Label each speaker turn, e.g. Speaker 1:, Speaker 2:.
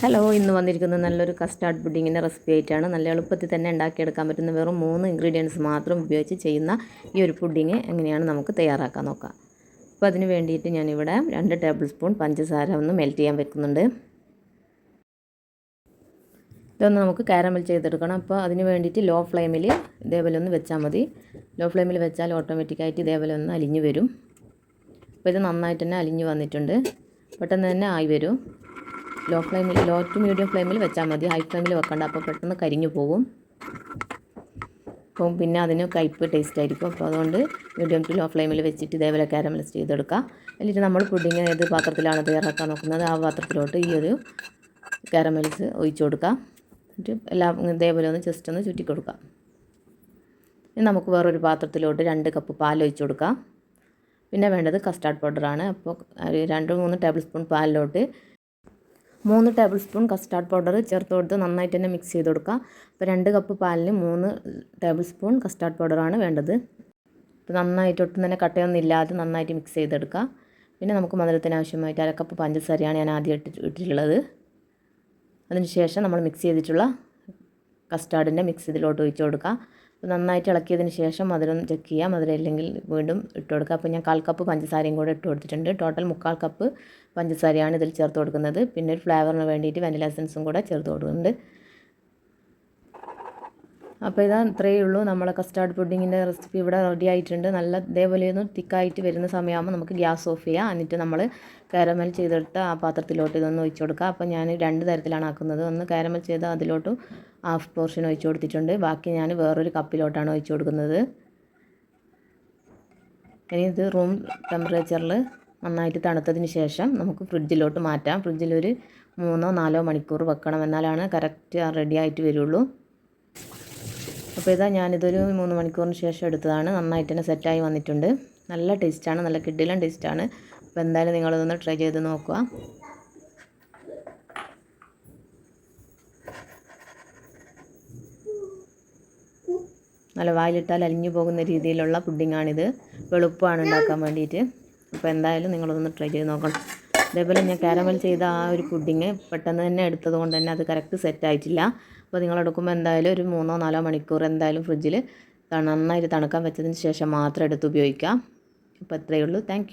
Speaker 1: Hello ഇന്ന് വന്നിരിക്കുന്നത് നല്ലൊരു കസ്റ്റാർഡ് പുഡിങ്ങിന്റെ റെസിപ്പി ആയിട്ടാണ്. നല്ല എളുപ്പത്തിൽ തന്നെ ഉണ്ടാക്കിയെടുക്കാൻ പറ്റുന്ന വെറും മൂന്ന് ഇൻഗ്രീഡിയൻസ് മാത്രം ഉപയോഗിച്ച് ചെയ്യുന്ന ഈ ഒരു പുഡിങ് എങ്ങനെയാണ് നമുക്ക് തയ്യാറാക്കാൻ നോക്കാം. അപ്പോൾ അതിന് വേണ്ടിയിട്ട് ഞാനിവിടെ രണ്ട് ടേബിൾ സ്പൂൺ പഞ്ചസാര ഒന്ന് മെൽറ്റ് ചെയ്യാൻ വെക്കുന്നുണ്ട്. ഇതൊന്ന് നമുക്ക് കാരമൽ ചെയ്തെടുക്കണം. അപ്പോൾ അതിന് വേണ്ടിയിട്ട് ലോ ഫ്ലെയിമിൽ ഇതേപോലെ ഒന്ന് വെച്ചാൽ മതി. ലോ ഫ്ലെയിമിൽ വെച്ചാൽ ഓട്ടോമാറ്റിക്കായിട്ട് ഇതേപോലെ ഒന്ന് അലിഞ്ഞു വരും. അപ്പോൾ ഇത് നന്നായിട്ട് തന്നെ അലിഞ്ഞു വന്നിട്ടുണ്ട്. പെട്ടെന്ന് തന്നെ ആയി വരും. ലോ ഫ്ലെയിമിൽ ലോ ടു മീഡിയം ഫ്ലെയിമിൽ വെച്ചാൽ മതി. ഹൈ ഫ്ലെയിമിൽ വെക്കണ്ട. അപ്പോൾ പെട്ടെന്ന് കരിഞ്ഞു പോകും. അപ്പം പിന്നെ അതിന് കയ്പ്പ് ടേസ്റ്റ് ആയിരിക്കും. അപ്പോൾ അതുകൊണ്ട് മീഡിയം ടു ലോ ഫ്ലെയിമിൽ വെച്ചിട്ട് ഇതേപോലെ കാരമലൈസ് ചെയ്തെടുക്കുക എന്നിട്ട് നമ്മൾ പുഡിങ് ഏത് പാത്രത്തിലാണ് തയ്യാറാക്കാൻ നോക്കുന്നത് ആ പാത്രത്തിലോട്ട് ഈ ഒരു കാരമൽസ് ഒഴിച്ചു കൊടുക്കുക എന്നിട്ട് എല്ലാം ഇതേപോലെ ഒന്ന് ജസ്റ്റ് ഒന്ന് ചുറ്റി കൊടുക്കുക ഇനി നമുക്ക് വേറൊരു പാത്രത്തിലോട്ട് രണ്ട് കപ്പ് പാൽ ഒഴിച്ചു കൊടുക്കാം. പിന്നെ വേണ്ടത് കസ്റ്റാർഡ് പൗഡറാണ് അപ്പോൾ രണ്ട് മൂന്ന് ടേബിൾ സ്പൂൺ പാലിലോട്ട് മൂന്ന് ടേബിൾ സ്പൂൺ കസ്റ്റാർഡ് പൗഡർ ചേർത്ത് കൊടുത്ത് നന്നായിട്ട് തന്നെ മിക്സ് ചെയ്ത് കൊടുക്കുക അപ്പോൾ രണ്ട് കപ്പ് പാലിന് മൂന്ന് ടേബിൾ സ്പൂൺ കസ്റ്റാർഡ് പൗഡറാണ് വേണ്ടത്. അപ്പോൾ നന്നായിട്ട് ഒട്ടും തന്നെ കട്ടയൊന്നും ഇല്ലാതെ നന്നായിട്ട് മിക്സ് ചെയ്തെടുക്കുക പിന്നെ നമുക്ക് മധുരത്തിന് ആവശ്യമായിട്ട് അരക്കപ്പ് പഞ്ചസാരയാണ് ഞാൻ ആദ്യം ഇട്ട് ഇട്ടിട്ടുള്ളത്. അതിനുശേഷം നമ്മൾ മിക്സ് ചെയ്തിട്ടുള്ള കസ്റ്റാർഡിന്റെ മിക്സ് ഇതിലോട്ട് ഒഴിച്ച് കൊടുക്കുക നന്നായിട്ട് ഇളക്കിയതിന് ശേഷം മധുരം ചെക്ക് ചെയ്യാം. മധുരം ഇല്ലെങ്കിൽ വീണ്ടും ഇട്ട് കൊടുക്കുക അപ്പോൾ ഞാൻ കാൽ കപ്പ് പഞ്ചസാരയും കൂടെ ഇട്ട് കൊടുത്തിട്ടുണ്ട്. ടോട്ടൽ മുക്കാൽ കപ്പ് പഞ്ചസാരയാണ് ഇതിൽ ചേർത്ത് കൊടുക്കുന്നത്. പിന്നെ ഒരു ഫ്ലേവറിന് വേണ്ടിയിട്ട് വെനില എസൻസും കൂടെ ചേർത്ത് കൊടുക്കുന്നുണ്ട്. അപ്പോൾ ഇതാ ഇത്രയേ ഉള്ളൂ നമ്മളെ കസ്റ്റാർഡ് പുഡിങ്ങിന്റെ റെസിപ്പി ഇവിടെ റെഡി ആയിട്ടുണ്ട്. നല്ല ഇതേപോലെ ഒന്ന് തിക്കായിട്ട് വരുന്ന സമയമാകുമ്പോൾ നമുക്ക് ഗ്യാസ് ഓഫ് ചെയ്യാം. എന്നിട്ട് നമ്മൾ കാരമൽ ചെയ്തെടുത്ത് ആ പാത്രത്തിലോട്ട് ഇതൊന്ന് ഒഴിച്ചു കൊടുക്കുക അപ്പോൾ ഞാൻ രണ്ട് തരത്തിലാണ് ആക്കുന്നത്. ഒന്ന് കാരമൽ ചെയ്ത് അതിലോട്ട് ഹാഫ് പോർഷൻ ഒഴിച്ചു കൊടുത്തിട്ടുണ്ട്. ബാക്കി ഞാൻ വേറൊരു കപ്പിലോട്ടാണ് ഒഴിച്ചു കൊടുക്കുന്നത്. ഇനി ഇത് റൂം ടെമ്പറേച്ചറിൽ നന്നായിട്ട് തണുത്തതിന് ശേഷം നമുക്ക് ഫ്രിഡ്ജിലോട്ട് മാറ്റാം. ഫ്രിഡ്ജിലൊരു മൂന്നോ നാലോ മണിക്കൂർ വെക്കണം. എന്നാലാണ് കറക്റ്റ് റെഡി ആയിട്ട് വരുള്ളൂ. അപ്പോൾ ഇതാ ഞാനിതൊരു മൂന്ന് മണിക്കൂറിന് ശേഷം എടുത്തതാണ്. നന്നായിട്ട് തന്നെ സെറ്റായി വന്നിട്ടുണ്ട്. നല്ല ടേസ്റ്റാണ് നല്ല കിഡിലും ടേസ്റ്റാണ്. അപ്പോൾ എന്തായാലും നിങ്ങളിതൊന്ന് ട്രൈ ചെയ്ത് നോക്കുക. നല്ല വായിലിട്ടാൽ അലിഞ്ഞു പോകുന്ന രീതിയിലുള്ള പുഡിങ്ങാണിത്. എളുപ്പമാണ് ഉണ്ടാക്കാൻ വേണ്ടിയിട്ട്. അപ്പോൾ എന്തായാലും നിങ്ങളൊന്ന് ട്രൈ ചെയ്ത് നോക്കണം. അതേപോലെ ഞാൻ കാരമൽ ചെയ്ത ആ ഒരു പുഡിങ് പെട്ടെന്ന് തന്നെ എടുത്തത് കൊണ്ട് തന്നെ അത് കറക്റ്റ് സെറ്റ് ആയിട്ടില്ല. അപ്പോൾ നിങ്ങൾ എടുക്കുമ്പോൾ എന്തായാലും ഒരു മൂന്നോ നാലോ മണിക്കൂർ എന്തായാലും ഫ്രിഡ്ജിൽ നന്നായിട്ട് തണുക്കാൻ വെച്ചതിന് ശേഷം മാത്രം എടുത്ത് ഉപയോഗിക്കാം അപ്പോൾ അത്രയേ ഉള്ളൂ. താങ്ക്